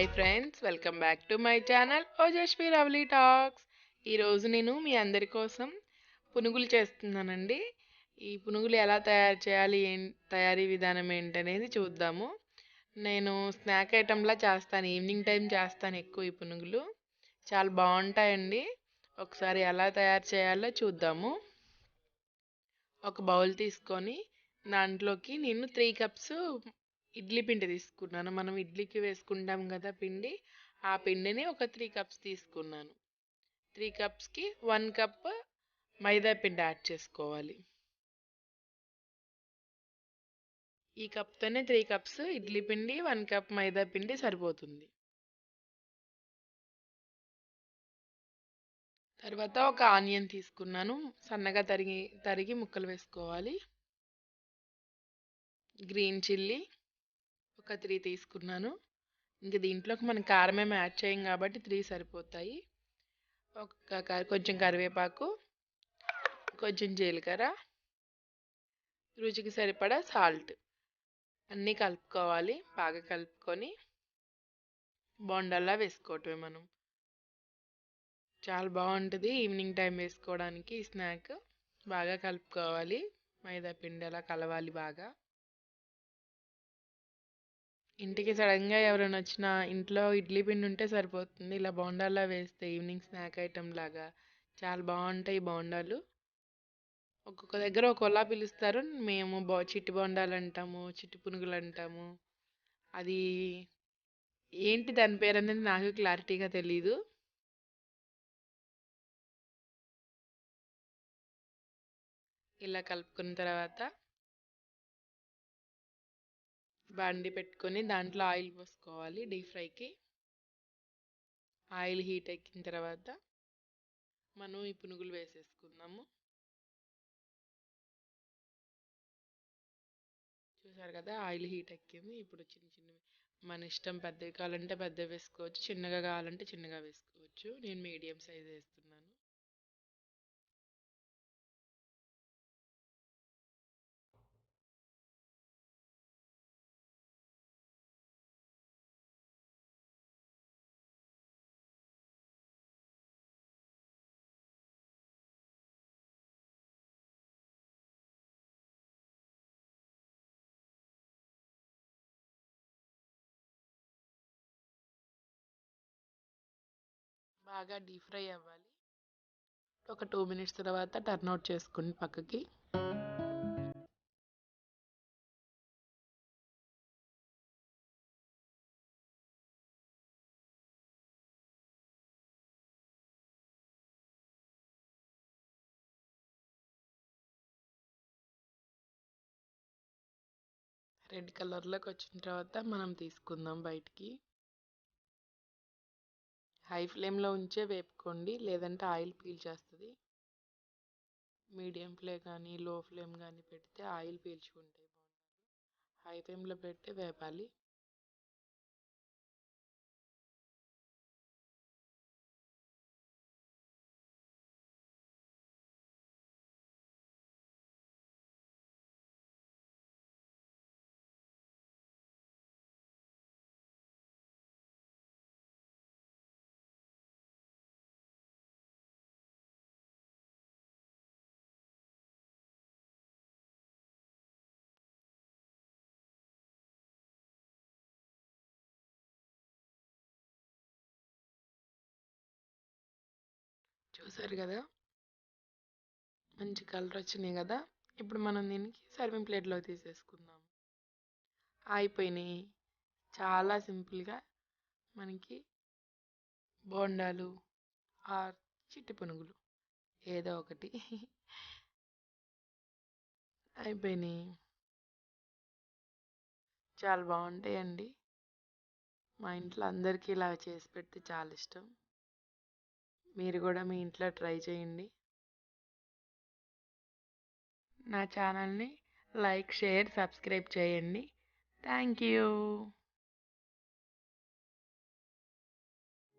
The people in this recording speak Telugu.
Hi friends welcome back to my channel Ojaswi Ravali talks ఈరోజు నేను మీ అందరి కోసం పునుగులు చేస్తున్నానండి. ఈ పునుగులు ఎలా తయారు చేయాలి ఏం తయారీ విధానం ఏంటనేది చూద్దాము. నేను స్నాక్ ఐటెంలా చేస్తాను ఈవినింగ్ టైం చేస్తాను ఎక్కువ ఈ పునుగులు. చాలా బాగుంటాయండి. ఒకసారి ఎలా తయారు చేయాలో చూద్దాము. ఒక బౌల్ తీసుకొని దాంట్లోకి నేను త్రీ కప్స్ ఇడ్లీ పిండి తీసుకున్నాను. మనం ఇడ్లీకి వేసుకుంటాం కదా పిండి ఆ పిండిని ఒక త్రీ కప్స్ తీసుకున్నాను. త్రీ కప్స్కి వన్ కప్ మైదా పిండి యాడ్ చేసుకోవాలి. ఈ కప్తోనే త్రీ కప్స్ ఇడ్లీ పిండి వన్ కప్ మైదా పిండి సరిపోతుంది. తర్వాత ఒక ఆనియన్ తీసుకున్నాను. సన్నగా తరిగి తరిగి ముక్కలు వేసుకోవాలి. గ్రీన్ చిల్లీ ఒక త్రీ తీసుకున్నాను. ఇంక దీంట్లోకి మనం కారం ఏమి యాడ్ చేయం కాబట్టి త్రీ సరిపోతాయి. ఒక కొంచెం కరివేపాకు కొంచెం జీలకర్ర రుచికి సరిపడా సాల్ట్. అన్నీ కలుపుకోవాలి బాగా కలుపుకొని బొండల్లా వేసుకోవటమే మనం. చాలా బాగుంటుంది ఈవినింగ్ టైం వేసుకోవడానికి స్నాక్. బాగా కలుపుకోవాలి మైదా పిండి అలా కలవాలి బాగా. ఇంటికి సడన్గా ఎవరైనా వచ్చినా ఇంట్లో ఇడ్లీ పిండి ఉంటే సరిపోతుంది. ఇలా బోండాలా వేస్తే ఈవినింగ్ స్నాక్ ఐటెం లాగా. చాలా బాగుంటాయి బోండాలు. ఒక్కొక్క దగ్గర ఒక్కోలా పిలుస్తారు. మేము బో చిట్టి బోండాలు అంటాము చిట్టి పునుగులు అంటాము. అది ఏంటి దాని పేరు అనేది నాకు క్లారిటీగా తెలీదు. ఇలా కలుపుకున్న తర్వాత బండి పెట్టుకొని దాంట్లో ఆయిల్ పోసుకోవాలి డీప్ ఫ్రైకి. ఆయిల్ హీట్ ఎక్కిన తర్వాత మనం ఈ పునుగులు వేసేసుకుందాము. చూసారు కదా ఆయిల్ హీట్ ఎక్కింది. ఇప్పుడు చిన్న చిన్నవి మన ఇష్టం పెద్దవి కావాలంటే పెద్దవి వేసుకోవచ్చు చిన్నగా కావాలంటే చిన్నగా వేసుకోవచ్చు. నేను మీడియం సైజ్ వేస్తున్నాను బాగా డీప్ ఫ్రై అవ్వాలి. ఒక టూ మినిట్స్ తర్వాత టర్న్ అవుట్ చేసుకుని పక్కకి. రెడ్ కలర్లోకి వచ్చిన తర్వాత మనం తీసుకుందాం బయటికి. హై ఫ్లేమ్లో ఉంచే వేపుకోండి. లేదంటే ఆయిల్ పీల్చేస్తుంది మీడియం ఫ్లేమ్ కానీ లో ఫ్లేమ్ కానీ పెడితే ఆయిల్ పీల్చుకుంటాయి హై ఫ్లేమ్లో పెట్టి వేపాలి. చూసారు కదా! మంచి కలర్ వచ్చినాయి కదా! ఇప్పుడు మనం దీనికి సర్వింగ్ ప్లేట్లో తీసేసుకుందాం. అయిపోయినాయి చాలా సింపుల్గా మనకి బోండాలు ఆర్ చిట్టి పునుగులు ఏదో ఒకటి అయిపోయినాయి. చాలా బాగుంటాయండి. మా ఇంట్లో అందరికీ ఇలా చేసి పెడితే చాలా ఇష్టం. మీరు కూడా మీ ఇంట్లో ట్రై చేయండి. నా ఛానల్ని లైక్ షేర్ సబ్స్క్రైబ్ చేయండి. Thank you.